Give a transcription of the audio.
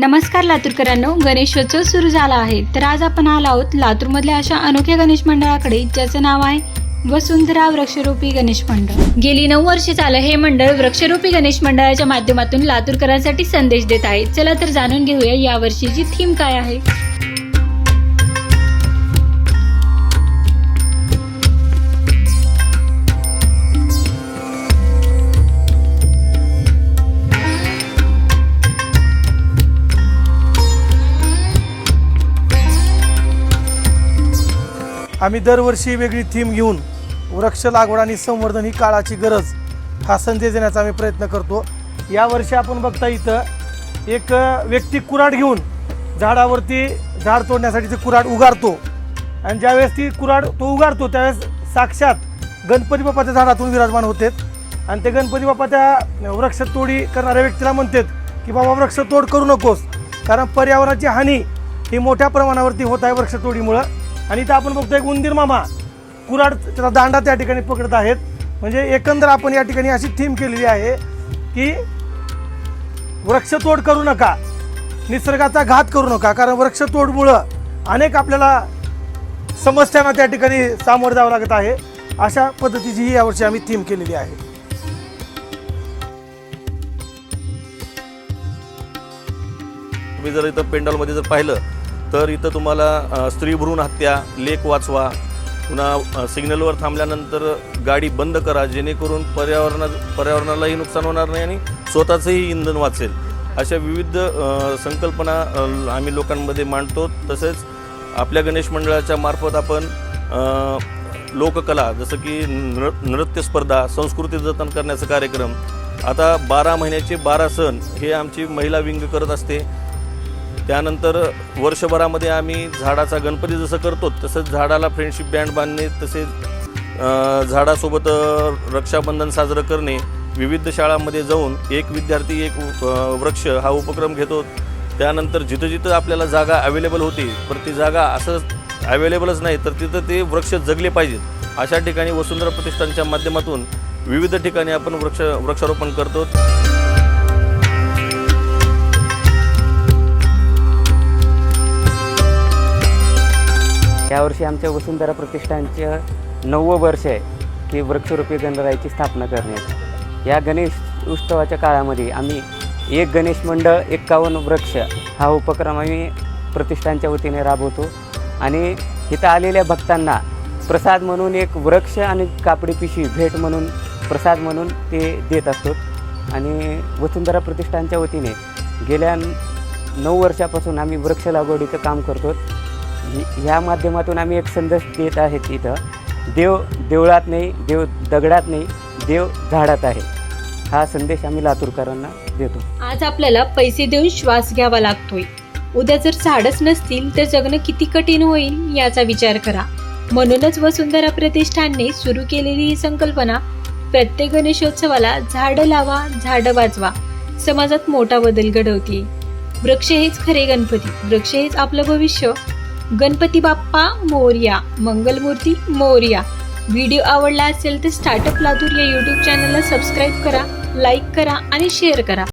नमस्कार लातूरकरांनो गणेशोत्सव सुरू झाला आहे. तर आज आपण आलो आहोत लातूरमधल्या अशा अनोख्या गणेश मंडळाकडे ज्याचं नाव आहे वसुंधरा वृक्षरूपी गणेश मंडळ. गेली नऊ वर्षे झालं हे मंडळ वृक्षरूपी गणेश मंडळाच्या माध्यमातून लातूरकरांसाठी संदेश देत आहे. चला तर जाणून घेऊया या वर्षीची थीम काय आहे. आम्ही दरवर्षी वेगळी थीम घेऊन वृक्ष लागवड आणि संवर्धन ही काळाची गरज हा संदेश देण्याचा आम्ही प्रयत्न करतो. यावर्षी आपण बघता इथं एक व्यक्ती कुऱ्हाड घेऊन झाडावरती झाड तोडण्यासाठी ते कुऱ्हाड उगारतो. आणि ज्यावेळेस ती कुऱ्हाड तो उगारतो त्यावेळेस साक्षात गणपती बाप्पाच्या झाडातून विराजमान होते आणि ते गणपती बाप्पा त्या वृक्षतोडी करणाऱ्या व्यक्तीला म्हणतात की बाबा वृक्षतोड करू नकोस. कारण पर्यावरणाची हानी ही मोठ्या प्रमाणावरती होत आहे वृक्षतोडीमुळं आणि इथं आपण बघतोय उंदीर मामा. कुराड त्याचा दांडा त्या ठिकाणी पकडत आहेत. म्हणजे एकंदर आपण या ठिकाणी अशी थीम केलेली आहे की वृक्षतोड करू नका. निसर्गाचा घात करू नका. कारण वृक्षतोडमुळं अनेक आपल्याला समस्यांना त्या ठिकाणी सामोरं जावं लागत आहे. अशा पद्धतीची ही यावर्षी आम्ही थीम केलेली आहे. तुम्ही जर इथं पेंडॉलमध्ये जर पाहिलं तर इथं तुम्हाला स्त्रीभ्रूण स्त्री भ्रूण हत्या लेख वाचवा पुन्हा सिग्नलवर थांबल्यानंतर गाडी बंद करा जेणेकरून पर्यावरणा पर्यावरणालाही नुकसान होणार नाही आणि स्वतःचंही इंधन वाचेल. अशा विविध संकल्पना आम्ही लोकांमध्ये मांडतो. तसेच आपल्या गणेश मंडळाच्या मार्फत आपण लोककला जसं की नृ नृत्य स्पर्धा संस्कृती जतन करण्याचा कार्यक्रम आता बारा महिन्याचे बारा सण हे आमची महिला विंग करत असते. त्यानंतर वर्षभरामध्ये आम्ही झाडाचा गणपती जसं करतो तसंच झाडाला फ्रेंडशिप बँड बांधणे तसेच झाडासोबत रक्षाबंधन साजरं करणे विविध शाळांमध्ये जाऊन एक विद्यार्थी एक वृक्ष हा उपक्रम घेतो. त्यानंतर जिथं जिथं आपल्याला जागा अवेलेबल होती पण ती जागा असं अवेलेबलच नाही तर तिथं ते वृक्ष जगले पाहिजेत. अशा ठिकाणी वसुंधरा प्रतिष्ठानच्या माध्यमातून विविध ठिकाणी आपण वृक्ष वृक्षारोपण करतो. यावर्षी आमच्या वसुंधरा प्रतिष्ठानचं नववं वर्ष आहे की वृक्षरूपी गणरायाची स्थापना करण्यात या गणेश उत्सवाच्या काळामध्ये आम्ही एक गणेश मंडळ एक्कावन्न वृक्ष हा उपक्रम आम्ही प्रतिष्ठानच्या वतीने राबवतो. आणि इथं आलेल्या भक्तांना प्रसाद म्हणून एक वृक्ष आणि कापडी पिशवी भेट म्हणून प्रसाद म्हणून ते देत असतो. आणि वसुंधरा प्रतिष्ठानच्या वतीने गेल्या नऊ वर्षापासून आम्ही वृक्ष लागवडीचं काम करतो ह्या माध्यमातून आम्ही एक संदेश देत आहेत इथं देव देवळात नाही देव दगडात नाही देव झाडात आहे. हा संदेश आम्ही लातूरकरांना देतो. आज आपल्याला पैसे देऊन श्वास घ्यावा लागतोय. उद्या जर झाडच नसतील तर जगणं किती कठीण होईल याचा विचार करा. म्हणूनच वसुंधरा प्रतिष्ठानने सुरू केलेली ही संकल्पना प्रत्येक गणेशोत्सवाला झाडं लावा झाडं वाचवा समाजात मोठा बदल घडवते वृक्ष हेच खरे गणपती. वृक्ष हेच आपलं भविष्य. गणपती बाप्पा मोर्या मंगलमूर्ती मोर्या. व्हिडिओ आवडला असेल तर स्टार्टअप लातूर या यूट्यूब चॅनलला सबस्क्राईब करा लाईक करा आणि शेअर करा.